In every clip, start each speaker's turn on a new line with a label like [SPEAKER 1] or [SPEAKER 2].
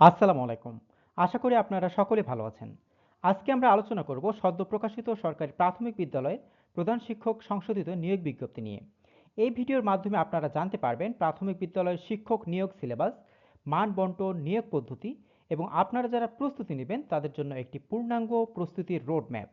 [SPEAKER 1] আসসালামু আলাইকুম। আশা করি আপনারা সকলে ভালো আছেন। আজকে আমরা আলোচনা করব সদ্য প্রকাশিত সরকারি প্রাথমিক বিদ্যালয়ে প্রধান শিক্ষক সংশোধিত নিয়োগ বিজ্ঞপ্তি নিয়ে। এই ভিডিওর মাধ্যমে আপনারা জানতে পারবেন প্রাথমিক বিদ্যালয়ের শিক্ষক নিয়োগ সিলেবাস, মান বন্টন, নিয়োগ পদ্ধতি এবং আপনারা যারা প্রস্তুতি নেবেন তাদের জন্য একটি পূর্ণাঙ্গ প্রস্তুতির রোড ম্যাপ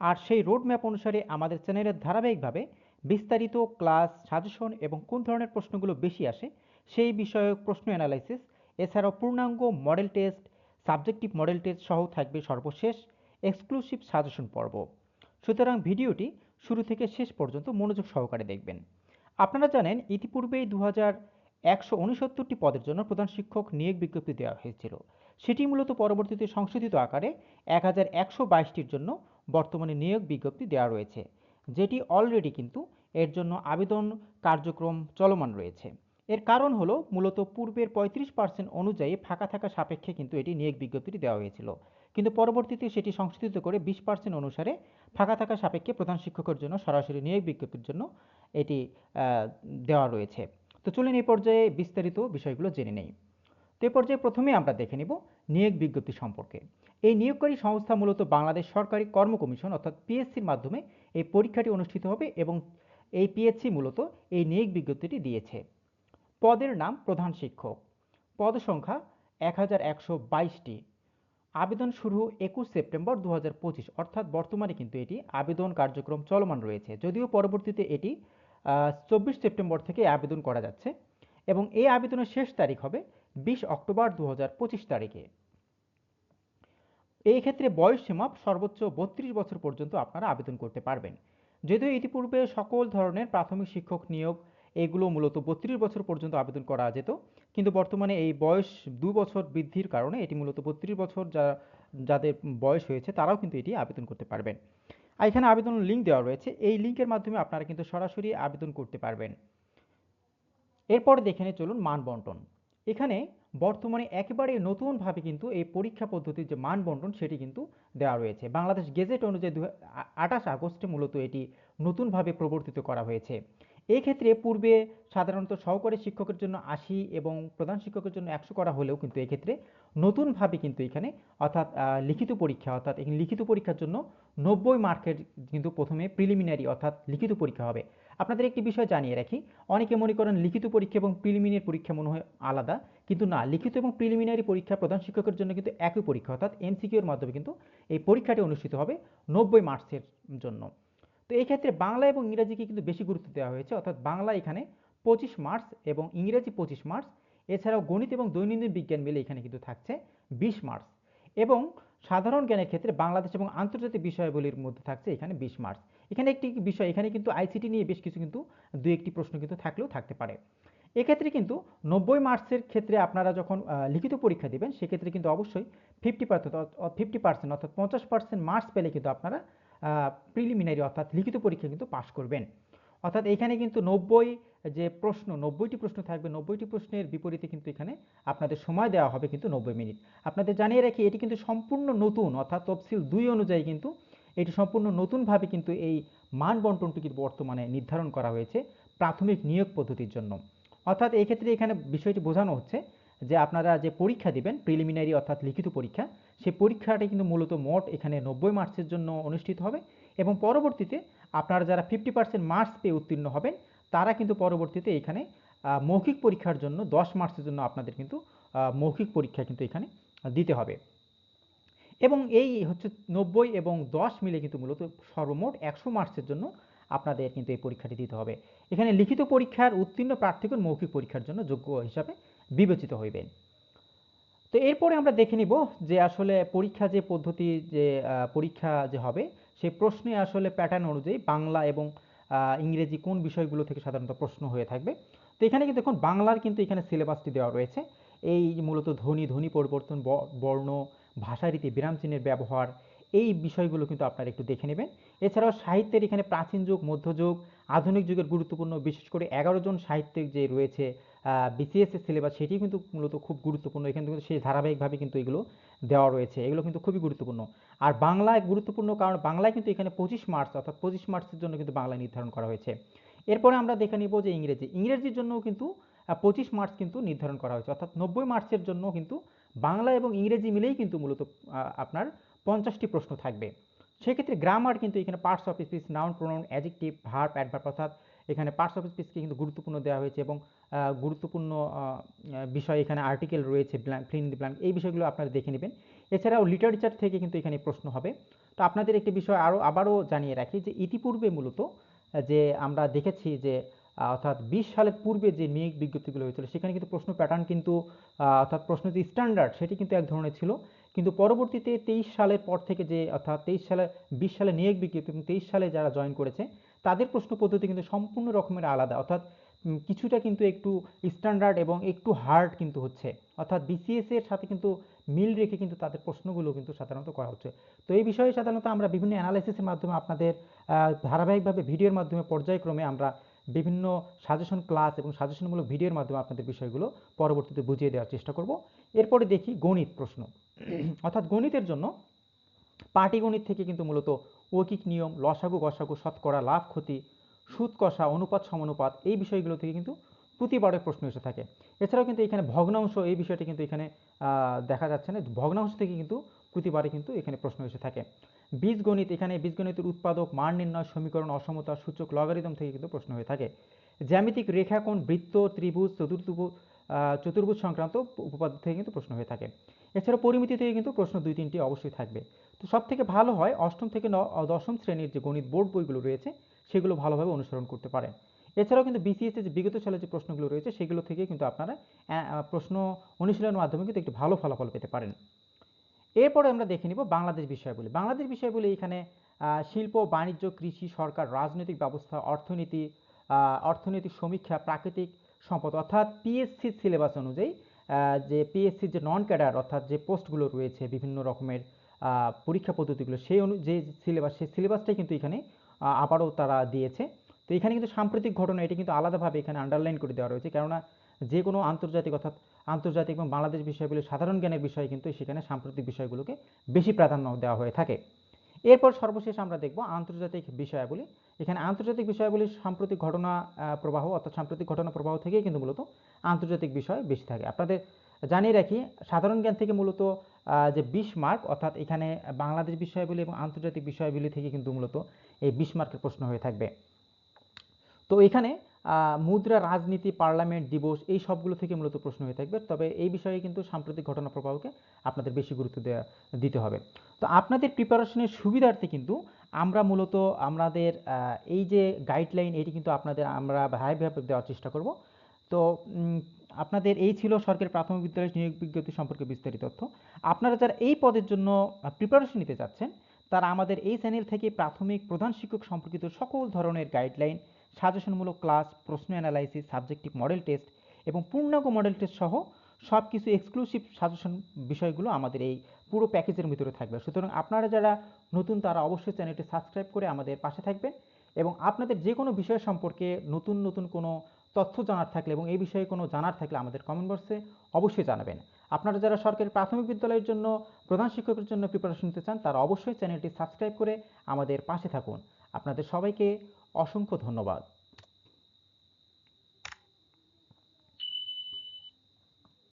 [SPEAKER 1] আর সেই রোড ম্যাপ অনুসারে আমাদের চ্যানেলের ধারাবাহিকভাবে বিস্তারিত ক্লাস, সাজেশন এবং কোন ধরনের প্রশ্নগুলো বেশি আসে সেই বিষয়ক প্রশ্ন অ্যানালাইসিস এছাড়াও পূর্ণাঙ্গ model test subjective model test সহ থাকবে সর্বশেষ এক্সক্লুসিভ সাজেশন পর্ব। সুতরাং ভিডিওটি শুরু থেকে শেষ পর্যন্ত মনোযোগ সহকারে দেখবেন। আপনারা জানেন, ইতিপূর্বেই দু হাজার একশো পদের জন্য প্রধান শিক্ষক নিয়োগ বিজ্ঞপ্তি দেওয়া হয়েছিল। সেটি মূলত পরবর্তীতে সংশোধিত আকারে এক হাজার একশো বাইশটির জন্য বর্তমানে নিয়োগ বিজ্ঞপ্তি দেওয়া রয়েছে, যেটি অলরেডি কিন্তু এর জন্য আবেদন কার্যক্রম চলমান রয়েছে। এর কারণ হলো মূলত পূর্বের পঁয়ত্রিশ পার্সেন্ট অনুযায়ী ফাঁকা থাকা সাপেক্ষে কিন্তু এটি নিয়োগ বিজ্ঞপ্তিটি দেওয়া হয়েছিল। কিন্তু পরবর্তীতে সেটি সংশোধিত করে বিশ পার্সেন্ট অনুসারে ফাঁকা থাকা সাপেক্ষে প্রধান শিক্ষকের জন্য সরাসরি নিয়োগ বিজ্ঞপ্তির জন্য এটি দেওয়া রয়েছে। তো চলুন এই পর্যায়ে বিস্তারিত বিষয়গুলো জেনে নেই। তো এই পর্যায়ে প্রথমে আমরা দেখে নিব নিয়োগ বিজ্ঞপ্তি সম্পর্কে। এই নিয়োগকারী সংস্থা মূলত বাংলাদেশ সরকারি কর্ম কমিশন অর্থাৎ পিএসসির মাধ্যমে এই পরীক্ষাটি অনুষ্ঠিত হবে এবং এই পিএসসি মূলত এই নিয়োগ বিজ্ঞপ্তিটি দিয়েছে। পদের নাম প্রধান শিক্ষক। পদ সংখ্যা এক হাজার একশো বাইশটি। আবেদন শুরু একুশ সেপ্টেম্বর দু হাজার পঁচিশ, অর্থাৎ বর্তমানে কিন্তু এটি আবেদন কার্যক্রম চলমান রয়েছে। যদিও পরবর্তীতে এটি চব্বিশ সেপ্টেম্বর থেকে আবেদন করা যাচ্ছে এবং এই আবেদনের শেষ তারিখ হবে বিশ অক্টোবর দু তারিখে। এই ক্ষেত্রে বয়স সীমা সর্বোচ্চ বত্রিশ বছর পর্যন্ত আপনারা আবেদন করতে পারবেন। যদিও ইতিপূর্বে সকল ধরনের প্রাথমিক শিক্ষক নিয়োগ এগুলো মূলত বত্রিশ বছর পর্যন্ত আবেদন করা যেত। কিন্তু বর্তমানে এই বয়স দু বছর বৃদ্ধির কারণে এটি মূলত বত্রিশ বছর যা, যাদের বয়স হয়েছে তারাও কিন্তু এটি আবেদন করতে পারবেন। আর এখানে আবেদন লিঙ্ক দেওয়া রয়েছে। এই লিঙ্কের মাধ্যমে আপনারা কিন্তু সরাসরি আবেদন করতে পারবেন। এরপর দেখে নিয়ে চলুন মান বন্টন। এখানে বর্তমানে একেবারে নতুনভাবে কিন্তু এই পরীক্ষা পদ্ধতির যে মান বন্টন সেটি কিন্তু দেওয়া রয়েছে। বাংলাদেশ গেজেট অনুযায়ী দু আঠাশ আগস্টে মূলত এটি নতুনভাবে প্রবর্তিত করা হয়েছে। এই ক্ষেত্রে পূর্বে সাধারণত সহকারী শিক্ষকের জন্য আশি এবং প্রধান শিক্ষকের জন্য একশো করা হলেও কিন্তু এক্ষেত্রে নতুনভাবে কিন্তু এখানে অর্থাৎ লিখিত পরীক্ষা অর্থাৎ এখানে লিখিত পরীক্ষার জন্য নব্বই মার্কের কিন্তু প্রথমে প্রিলিমিনারি অর্থাৎ লিখিত পরীক্ষা হবে। আপনাদের একটি বিষয় জানিয়ে রাখি, অনেকে মনে করেন লিখিত পরীক্ষা এবং প্রিলিমিনারি পরীক্ষা মনে হয় আলাদা, কিন্তু না, লিখিত এবং প্রিলিমিনারি পরীক্ষা প্রধান শিক্ষকের জন্য কিন্তু একই পরীক্ষা, অর্থাৎ এমসিকিউর মাধ্যমে কিন্তু এই পরীক্ষাটি অনুষ্ঠিত হবে নব্বই মার্কসের জন্য। তো এই ক্ষেত্রে বাংলা এবং ইংরেজিকে কিন্তু বেশি গুরুত্ব দেওয়া হয়েছে। অর্থাৎ বাংলা এখানে পঁচিশ মার্কস এবং ইংরেজি পঁচিশ মার্কস এছাড়াও গণিত এবং দৈনন্দিন বিজ্ঞান মিলে এখানে কিন্তু থাকছে বিশ মার্কস এবং সাধারণ জ্ঞানের ক্ষেত্রে বাংলাদেশ এবং আন্তর্জাতিক বিষয়াবলীর মধ্যে থাকছে এখানে বিশ মার্কস এখানে একটি বিষয়, এখানে কিন্তু আইসিটি নিয়ে বেশ কিছু কিন্তু দু একটি প্রশ্ন কিন্তু থাকলেও থাকতে পারে। এক্ষেত্রে কিন্তু নব্বই মার্কসের ক্ষেত্রে আপনারা যখন লিখিত পরীক্ষা দেবেন, সেক্ষেত্রে কিন্তু অবশ্যই ফিফটি পার্সেন্ট ফিফটি পার্সেন্ট অর্থাৎ পঞ্চাশ পার্সেন্ট মার্কস পেলে কিন্তু আপনারা প্রিলিমিনারি অর্থাৎ লিখিত পরীক্ষা কিন্তু পাশ করবেন। অর্থাৎ এখানে কিন্তু নব্বই যে প্রশ্ন, নব্বইটি প্রশ্ন থাকবে, নব্বইটি প্রশ্নের বিপরীতে কিন্তু এখানে আপনাদের সময় দেওয়া হবে কিন্তু নব্বই মিনিট। আপনাদের জানিয়ে রাখি, এটি কিন্তু সম্পূর্ণ নতুন, অর্থাৎ তফসিল দুই অনুযায়ী কিন্তু এটি সম্পূর্ণ নতুনভাবে কিন্তু এই মান বন্টনটি কিন্তু বর্তমানে নির্ধারণ করা হয়েছে প্রাথমিক নিয়োগ পদ্ধতির জন্য। অর্থাৎ এই ক্ষেত্রে এখানে বিষয়টি বোঝানো হচ্ছে যে আপনারা যে পরীক্ষা দিবেন প্রিলিমিনারি অর্থাৎ লিখিত পরীক্ষা সেই পরীক্ষাটি কিন্তু মূলত মোট এখানে নব্বই মার্কসের জন্য অনুষ্ঠিত হবে এবং পরবর্তীতে আপনারা যারা ফিফটি পার্সেন্ট মার্কস পেয়ে উত্তীর্ণ হবেন, তারা কিন্তু পরবর্তীতে এখানে মৌখিক পরীক্ষার জন্য দশ মার্কসের জন্য আপনাদের কিন্তু মৌখিক পরীক্ষা কিন্তু এখানে দিতে হবে। এবং এই হচ্ছে নব্বই এবং দশ মিলে কিন্তু মূলত সর্বমোট একশো মার্কসের জন্য আপনাদের কিন্তু এই পরীক্ষাটি দিতে হবে। এখানে লিখিত পরীক্ষার উত্তীর্ণ প্রার্থীগণ মৌখিক পরীক্ষার জন্য যোগ্য হিসাবে বিবেচিত হইবেন। তো এরপরে আমরা দেখে নিব যে আসলে পরীক্ষা যে পদ্ধতি যে পরীক্ষা যে হবে, সেই প্রশ্নে আসলে প্যাটার্ন অনুযায়ী বাংলা এবং ইংরেজি কোন বিষয়গুলো থেকে সাধারণত প্রশ্ন হয়ে থাকবে। তো এখানে কিন্তু দেখুন, বাংলার কিন্তু এখানে সিলেবাসটি দেওয়া রয়েছে। এই মূলত ধ্বনি ধ্বনি পরিবর্তন বর্ণ, ভাষারীতি, বিরাম চিহ্নের ব্যবহার এই বিষয়গুলো কিন্তু আপনারা একটু দেখে নেবেন। এছাড়াও সাহিত্যের এখানে প্রাচীন যুগ মধ্যযুগ আধুনিক যুগের গুরুত্বপূর্ণ, বিশেষ করে এগারো জন সাহিত্যিক যে রয়েছে বিসিএস এর সিলেবাস, সেটি কিন্তু মূলত খুব গুরুত্বপূর্ণ। এখানে কিন্তু সেই ধারাবাহিকভাবে কিন্তু এগুলো দেওয়া রয়েছে। এগুলো কিন্তু খুবই গুরুত্বপূর্ণ। আর বাংলায় গুরুত্বপূর্ণ কারণ, বাংলায় কিন্তু এখানে পঁচিশ মার্চ, অর্থাৎ পঁচিশ মার্চের জন্য কিন্তু বাংলা নির্ধারণ করা হয়েছে। এরপরে আমরা দেখে নিব যে ইংরেজি। ইংরেজির জন্য কিন্তু পঁচিশ মার্চ কিন্তু নির্ধারণ করা হয়েছে। অর্থাৎ নব্বই মার্চের জন্য কিন্তু বাংলা এবং ইংরেজি মিলেই কিন্তু মূলত আপনার পঞ্চাশটি প্রশ্ন থাকবে। সেক্ষেত্রে গ্রামার কিন্তু এখানে parts of speech noun pronoun adjective verb adverb অর্থাৎ এখানে পার্টস অফ স্পিচকে কিন্তু গুরুত্বপূর্ণ দেওয়া হয়েছে এবং গুরুত্বপূর্ণ বিষয় এখানে আর্টিকেল রয়েছে ফিল ইন দি ব্ল্যাঙ্ক এই বিষয়গুলো আপনারা দেখে নেবেন। এছাড়াও লিটারেচার থেকে কিন্তু এখানে প্রশ্ন হবে। তো আপনাদের একটি বিষয় আরও আবারও জানিয়ে রাখি যে ইতিপূর্বে মূলত, যে আমরা দেখেছি যে অর্থাৎ বিশ সালের পূর্বে যে নিয়োগ বিজ্ঞপ্তিগুলো হয়েছিল, সেখানে কিন্তু প্রশ্ন প্যাটার্ন কিন্তু অর্থাৎ প্রশ্ন যে স্ট্যান্ডার্ড সেটি কিন্তু এক ধরনের ছিল। কিন্তু পরবর্তীতে তেইশ সালের পর থেকে যে, অর্থাৎ তেইশ সালে, বিশ সালে নিয়োগ বিজ্ঞপ্তি এবং তেইশ সালে যারা জয়েন করেছে, তাদের প্রশ্ন পদ্ধতি কিন্তু সম্পূর্ণ রকমের আলাদা। অর্থাৎ কিছুটা কিন্তু একটু স্ট্যান্ডার্ড এবং একটু হার্ড কিন্তু হচ্ছে। অর্থাৎ বিসিএস এর সাথে কিন্তু মিল রেখে কিন্তু তাদের প্রশ্নগুলো কিন্তু সাধারণত করা হচ্ছে। তো এই বিষয়ে সাধারণত আমরা বিভিন্ন অ্যানালাইসিসের মাধ্যমে আপনাদের ধারাবাহিকভাবে ভিডিওর মাধ্যমে পর্যায়ক্রমে আমরা বিভিন্ন সাজেশন ক্লাস এবং সাজেশনমূলক ভিডিওর মাধ্যমে আপনাদের বিষয়গুলো পরবর্তীতে বুঝিয়ে দেওয়ার চেষ্টা করব। এরপরে দেখি গণিত প্রশ্ন। অর্থাৎ গণিতের জন্য পাটিগণিত থেকে কিন্তু মূলত ঐকিক নিয়ম, লসাগু, গসাগু, শতকরা, লাভ, ক্ষতি, সুদ, কষা, অনুপাত, সমানুপাত এই বিষয়গুলো থেকে কিন্তু প্রতিবারের প্রশ্ন এসে থাকে। এছাড়াও কিন্তু এখানে ভগ্নাংশ এই বিষয়টি কিন্তু এখানে দেখা যাচ্ছে না। ভগ্নাংশ থেকে কিন্তু প্রতিবারে কিন্তু এখানে প্রশ্ন এসে থাকে। বীজগণিত, এখানে বীজগণিতের উৎপাদক, মান নির্ণয়, সমীকরণ, অসমতা, সূচক, লগারিদম থেকে কিন্তু প্রশ্ন হয়ে থাকে। জ্যামিতিক রেখাকোণ, বৃত্ত, ত্রিভুজ চতুর্থভুজ চতুর্ভুজ সংক্রান্ত উপপাদ্য থেকে কিন্তু প্রশ্ন হয়ে থাকে। এছাড়া পরিমিতি থেকে কিন্তু প্রশ্ন দুই তিনটি অবশ্যই থাকবে। তো সব থেকে ভালো হয় অষ্টম থেকে দশম শ্রেণির যে গণিত বোর্ড বইগুলো রয়েছে, সেগুলো ভালোভাবে অনুসরণ করতে পারেন। এছাড়াও কিন্তু বিসিএস যে বিগত সালে যে প্রশ্নগুলো রয়েছে, সেগুলো থেকে কিন্তু আপনারা প্রশ্ন অনুশীলনের মাধ্যমে কিন্তু একটি ভালো ফলাফল পেতে পারেন। এরপরে আমরা দেখে নিব বাংলাদেশ বিষয়গুলি। বাংলাদেশ বিষয়গুলি এখানে শিল্প, বাণিজ্য, কৃষি, সরকার, রাজনৈতিক ব্যবস্থা, অর্থনীতি অর্থনৈতিক সমীক্ষা, প্রাকৃতিক সম্পদ, অর্থাৎ পিএসসির সিলেবাস অনুযায়ী যে পিএসসির যে নন ক্যাডার অর্থাৎ যে পোস্টগুলো রয়েছে বিভিন্ন রকমের পরীক্ষা পদ্ধতিগুলো, সেই অনু, যে সিলেবাস সেই সিলেবাসটাই কিন্তু এখানে আবারও তারা দিয়েছে। তো এখানে কিন্তু সাম্প্রতিক ঘটনা, এটি কিন্তু আলাদাভাবে এখানে আন্ডারলাইন করে দেওয়া রয়েছে। কেননা যে কোনো আন্তর্জাতিক অর্থাৎ আন্তর্জাতিক এবং বাংলাদেশ বিষয়গুলি সাধারণ জ্ঞানের বিষয় কিন্তু সেখানে সাম্প্রতিক বিষয়গুলোকে বেশি প্রাধান্য দেওয়া হয়ে থাকে। এরপর সর্বশেষ আমরা দেখব আন্তর্জাতিক বিষয়াবলী। এখানে আন্তর্জাতিক বিষয়াবলীর সাম্প্রতিক ঘটনা প্রবাহ, অর্থাৎ সাম্প্রতিক ঘটনা প্রবাহ থেকেই কিন্তু মূলত আন্তর্জাতিক বিষয় বেশি থাকে। আপনাদের জানিয়ে রাখি, সাধারণ জ্ঞান থেকে মূলত যে বিশ মার্ক, অর্থাৎ এখানে বাংলাদেশ বিষয়াবলী এবং আন্তর্জাতিক বিষয়াবলী থেকে কিন্তু মূলত এই বিশ মার্কের প্রশ্ন হয়ে থাকবে। তো এখানে মুদ্রা রাজনীতি, পার্লামেন্ট দিবস এই সবগুলো থেকে মূলত প্রশ্ন হয়ে থাকবে। তবে এই বিষয়ে কিন্তু সাম্প্রতিক ঘটনা প্রবাহকে আপনাদের বেশি গুরুত্ব দেওয়া দিতে হবে। তো আপনাদের প্রিপারেশনের সুবিধার্থে কিন্তু আমরা মূলত আমাদের এই যে গাইডলাইন এটি কিন্তু আপনাদের আমরা ভাইভাবে দেওয়ার চেষ্টা করব। তো আপনাদের এই ছিল সরকারি প্রাথমিক বিদ্যালয় নিয়োগ বিজ্ঞপ্তি সম্পর্কে বিস্তারিত তথ্য। আপনারা যারা এই পদের জন্য প্রিপারেশন নিতে চাচ্ছেন, তারা আমাদের এই চ্যানেল থেকে প্রাথমিক প্রধান শিক্ষক সম্পর্কিত সকল ধরনের গাইডলাইন সাজেশনমূলক ক্লাস, প্রশ্ন অ্যানালাইসিস, সাবজেক্টিভ মডেল টেস্ট এবং পূর্ণাঙ্গ মডেল টেস্ট সহ সব কিছু এক্সক্লুসিভ সাজেশন বিষয়গুলো আমাদের এই পুরো প্যাকেজের ভিতরে থাকবে। সুতরাং আপনারা যারা নতুন তারা অবশ্যই চ্যানেলটি সাবস্ক্রাইব করে আমাদের পাশে থাকবেন এবং আপনাদের যে কোনো বিষয় সম্পর্কে নতুন নতুন কোনো তথ্য জানার থাকলে এবং এই বিষয়ে কোনো জানার থাকলে আমাদের কমেন্ট বক্সে অবশ্যই জানাবেন। আপনারা যারা সরকারি প্রাথমিক বিদ্যালয়ের জন্য প্রধান শিক্ষকের জন্য প্রিপারেশন নিতে চান তারা অবশ্যই চ্যানেলটি সাবস্ক্রাইব করে আমাদের পাশে থাকুন। আপনাদের সবাইকে অসংখ্য ধন্যবাদ।